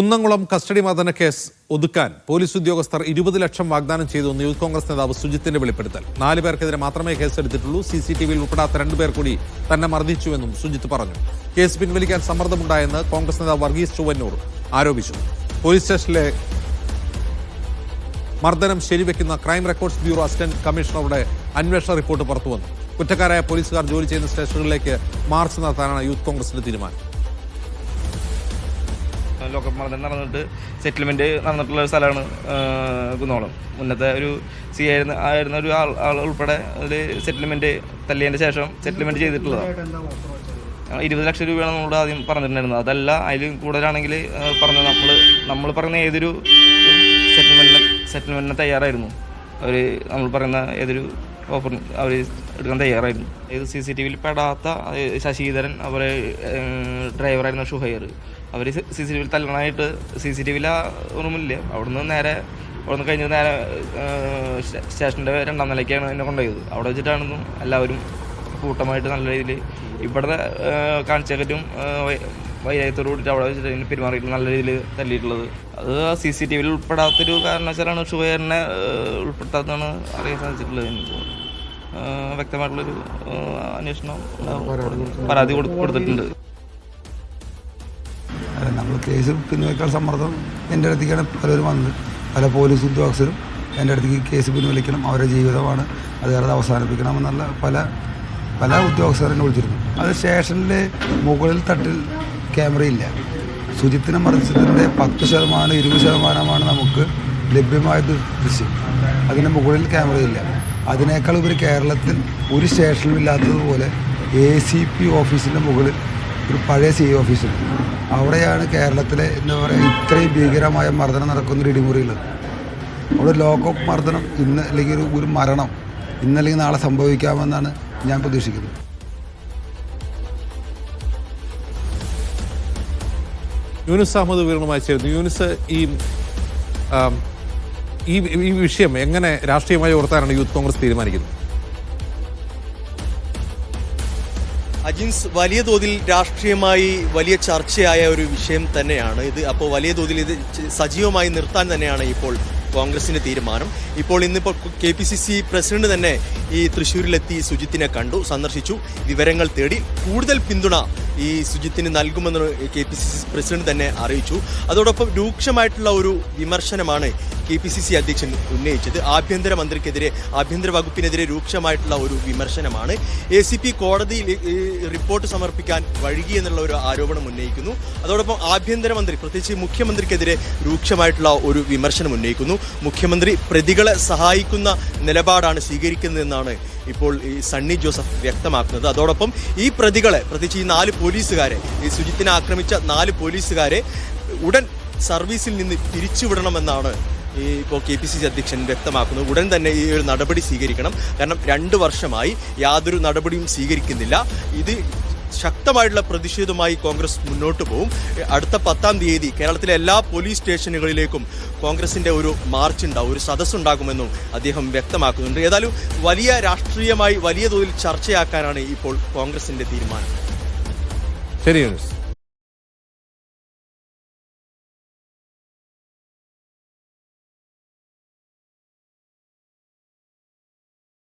Kunnamkulam custody മർദ്ദന case ഒതുക്കാൻ police ഉദ്യോഗസ്ഥർ ഇരുപത് ലക്ഷം വാഗ്ദാനം ചെയ്തു എന്ന് യൂത്ത് കോൺഗ്രസ് നേതാവ് സുജിത്തിന്റെ വെളിപ്പെടുത്തൽ. നാല് പേർക്കെതിരെ മാത്രമേ കേസെടുത്തിട്ടുള്ളൂ. സി സി ടി വിയിൽ ഉൾപ്പെടാത്ത രണ്ടുപേർ കൂടി തന്നെ മർദ്ദിച്ചുവെന്നും സുജിത്ത് പറഞ്ഞു. കേസ് പിൻവലിക്കാൻ സമ്മർദ്ദമുണ്ടായെന്ന് കോൺഗ്രസ് നേതാവ് വർഗീസ് ചുവന്നൂർ ആരോപിച്ചു. പോലീസ് സ്റ്റേഷനിലെ മർദ്ദനം ശരിവെക്കുന്ന ക്രൈം റെക്കോർഡ്സ് ബ്യൂറോ അസിസ്റ്റന്റ് കമ്മീഷണറുടെ അന്വേഷണ റിപ്പോർട്ട് പുറത്തുവന്നു. കുറ്റക്കാരായ പോലീസുകാർ ജോലി ചെയ്യുന്ന സ്റ്റേഷനുകളിലേക്ക് മാർച്ച് നടത്താനാണ് യൂത്ത് കോൺഗ്രസിന്റെ തീരുമാനം. ലോക്കപ്പ് മർദ്ദനം നടന്നിട്ട് സെറ്റിൽമെന്റ് നടന്നിട്ടുള്ള ഒരു സ്ഥലമാണ് കുന്നോളം. മുന്നത്തെ ഒരു സി ആയിരുന്ന ആയിരുന്ന ഒരു ആൾ ആൾ ഉൾപ്പെടെ അതിൽ സെറ്റിൽമെന്റ് തല്ലിയതിന്റെ ശേഷം സെറ്റിൽമെന്റ് ചെയ്തിട്ടുള്ളതാണ് ഇരുപത് ലക്ഷം രൂപയാണ് നമ്മളോട് ആദ്യം പറഞ്ഞിട്ടുണ്ടായിരുന്നത്. അതല്ല അതിൽ കൂടുതലാണെങ്കിൽ പറഞ്ഞത് നമ്മൾ നമ്മൾ പറയുന്ന ഏതൊരു സെറ്റിൽമെന്റിന് സെറ്റിൽമെന്റിന് തയ്യാറായിരുന്നു. അവർ നമ്മൾ പറയുന്ന ഏതൊരു ഓഫർ അവർ എടുക്കാൻ തയ്യാറായിരുന്നു. ഇത് സി സി ടി വിയിൽ പെടാത്ത ശശിധരൻ അവരെ ഡ്രൈവറായിരുന്ന ഷുഹൈർ. അവർ സി സി ടി വിയിൽ തല്ലണമായിട്ട് സി സി ടി വിയിൽ ആ അവിടുന്ന് നേരെ അവിടുന്ന് കഴിഞ്ഞ് നേരെ സ്റ്റേ- സ്റ്റേഷന്റെ രണ്ടാം നിലയ്ക്കാണ് എന്നെ കൊണ്ടുപോയത്. അവിടെ വെച്ചിട്ടാണെന്നു എല്ലാവരും കൂട്ടമായിട്ട് നല്ല രീതിയിൽ ഇവിടുത്തെ കാണിച്ചേക്കറ്റും വൈരാഗ്യത്തോട് കൂടിയിട്ട് അവിടെ വെച്ചിട്ട് എന്നെ പെരുമാറിയിട്ട് നല്ല രീതിയിൽ തല്ലിയിട്ടുള്ളത്. അത് സി സി ടി വിയിൽ ഉൾപ്പെടാത്തൊരു കാരണവശാലാണ് ഷുഹേറിനെ ഉൾപ്പെടുത്താത്തതാണ് അറിയാൻ സാധിച്ചിട്ടുള്ളത് എനിക്ക് വ്യക്തമായിട്ടുള്ളൊരു അന്വേഷണം. പരാതി കൊടുത്തിട്ടുണ്ട്. നമ്മൾ കേസ് പിൻവലിക്കാൻ സമ്മർദ്ദം എന്റെ അടുത്തേക്കാണ് പലരും വന്നത്. പല പോലീസ് ഉദ്യോഗസ്ഥരും എന്റെ അടുത്തേക്ക് കേസ് പിൻവലിക്കണം അവരുടെ ജീവിതമാണ് അത് അവസാനിപ്പിക്കണം അവസാനിപ്പിക്കണമെന്നുള്ള പല പല ഉദ്യോഗസ്ഥരെന്നെ വിളിച്ചിരുന്നു. അത് സ്റ്റേഷനിൽ മുകളിൽ തട്ടിൽ ക്യാമറയില്ല ശുചിത്തിനെ മറിച്ചതിന്റെ പത്ത് ശതമാനം ഇരുപത് ശതമാനമാണ് നമുക്ക് ലഭ്യമായ ദൃശ്യം. അതിന് മുകളിൽ ക്യാമറയില്ല അതിനേക്കാൾ ഉപരി കേരളത്തിൽ ഒരു സ്റ്റേഷനും ഇല്ലാത്തതുപോലെ എ സി പി ഓഫീസിന്റെ മുകളിൽ ഒരു പഴയ സി ഓഫീസുണ്ട്. അവിടെയാണ് കേരളത്തിലെ എന്താ പറയുക ഇത്രയും ഭീകരമായ മർദ്ദനം നടക്കുന്ന ഒരു ഇടിമുറിയുള്ളത്. അവിടെ ലോക്കപ്പ് മർദ്ദനം ഇന്ന് അല്ലെങ്കിൽ ഒരു ഒരു മരണം ഇന്നല്ലെങ്കിൽ നാളെ സംഭവിക്കാമെന്നാണ് ഞാൻ പ്രതീക്ഷിക്കുന്നത്. യൂനിസ് അഹമ്മദ് വിവരണമായി ചേരുന്നു. യൂനിസ് ഈ ഈ ഈ വിഷയം എങ്ങനെ രാഷ്ട്രീയമായി ഉയർത്താനാണ് യൂത്ത് കോൺഗ്രസ് തീരുമാനിക്കുന്നത്? അജിൻസ് വലിയ തോതിൽ രാഷ്ട്രീയമായി വലിയ ചർച്ചയായ ഒരു വിഷയം തന്നെയാണ് ഇത്. അപ്പോൾ വലിയ തോതിൽ ഇത് സജീവമായി നിർത്താൻ തന്നെയാണ് ഇപ്പോൾ കോൺഗ്രസിന്റെ തീരുമാനം. ഇപ്പോൾ ഇന്നിപ്പോൾ K P C C president തന്നെ ഈ തൃശ്ശൂരിലെത്തി സുജിത്തിനെ കണ്ടു സന്ദർശിച്ചു വിവരങ്ങൾ തേടി. കൂടുതൽ പിന്തുണ ഈ സുജിത്തിന് നൽകുമെന്ന് K P C C president തന്നെ അറിയിച്ചു. അതോടൊപ്പം രൂക്ഷമായിട്ടുള്ള ഒരു വിമർശനമാണ് കെ പി സി സി അധ്യക്ഷൻ ഉന്നയിച്ചത്. ആഭ്യന്തര മന്ത്രിക്കെതിരെ ആഭ്യന്തര വകുപ്പിനെതിരെ രൂക്ഷമായിട്ടുള്ള ഒരു വിമർശനമാണ്. എ സി പി കോടതിയിൽ റിപ്പോർട്ട് സമർപ്പിക്കാൻ വഴുകി എന്നുള്ള ഒരു ആരോപണം ഉന്നയിക്കുന്നു. അതോടൊപ്പം ആഭ്യന്തരമന്ത്രി പ്രത്യേകിച്ച് മുഖ്യമന്ത്രിക്കെതിരെ രൂക്ഷമായിട്ടുള്ള ഒരു വിമർശനം ഉന്നയിക്കുന്നു. മുഖ്യമന്ത്രി പ്രതികളെ സഹായിക്കുന്ന നിലപാടാണ് സ്വീകരിക്കുന്നതെന്നാണ് ഇപ്പോൾ ഈ സണ്ണി ജോസഫ് വ്യക്തമാക്കുന്നത്. അതോടൊപ്പം ഈ പ്രതികളെ പ്രത്യേകിച്ച് ഈ നാല് പോലീസുകാരെ ഈ സുജിത്തിനെ ആക്രമിച്ച നാല് പോലീസുകാരെ ഉടൻ സർവീസിൽ നിന്ന് പിരിച്ചുവിടണമെന്നാണ് ഈ ഇപ്പോൾ കെ പി സി സി അധ്യക്ഷൻ വ്യക്തമാക്കുന്നത് ഉടൻ തന്നെ ഈ ഒരു നടപടി സ്വീകരിക്കണം. കാരണം രണ്ട് വർഷമായി യാതൊരു നടപടിയും സ്വീകരിക്കുന്നില്ല. ഇത് ശക്തമായിട്ടുള്ള പ്രതിഷേധവുമായി കോൺഗ്രസ് മുന്നോട്ട് പോകും അടുത്ത പത്താം തീയതി കേരളത്തിലെ എല്ലാ പോലീസ് സ്റ്റേഷനുകളിലേക്കും കോൺഗ്രസിന്റെ ഒരു മാർച്ച് ഉണ്ടാവും ഒരു സദസ്സുണ്ടാകുമെന്നും അദ്ദേഹം വ്യക്തമാക്കുന്നുണ്ട്. ഏതായാലും വലിയ രാഷ്ട്രീയമായി വലിയ തോതിൽ ചർച്ചയാക്കാനാണ് ഇപ്പോൾ കോൺഗ്രസിന്റെ തീരുമാനം. ശരി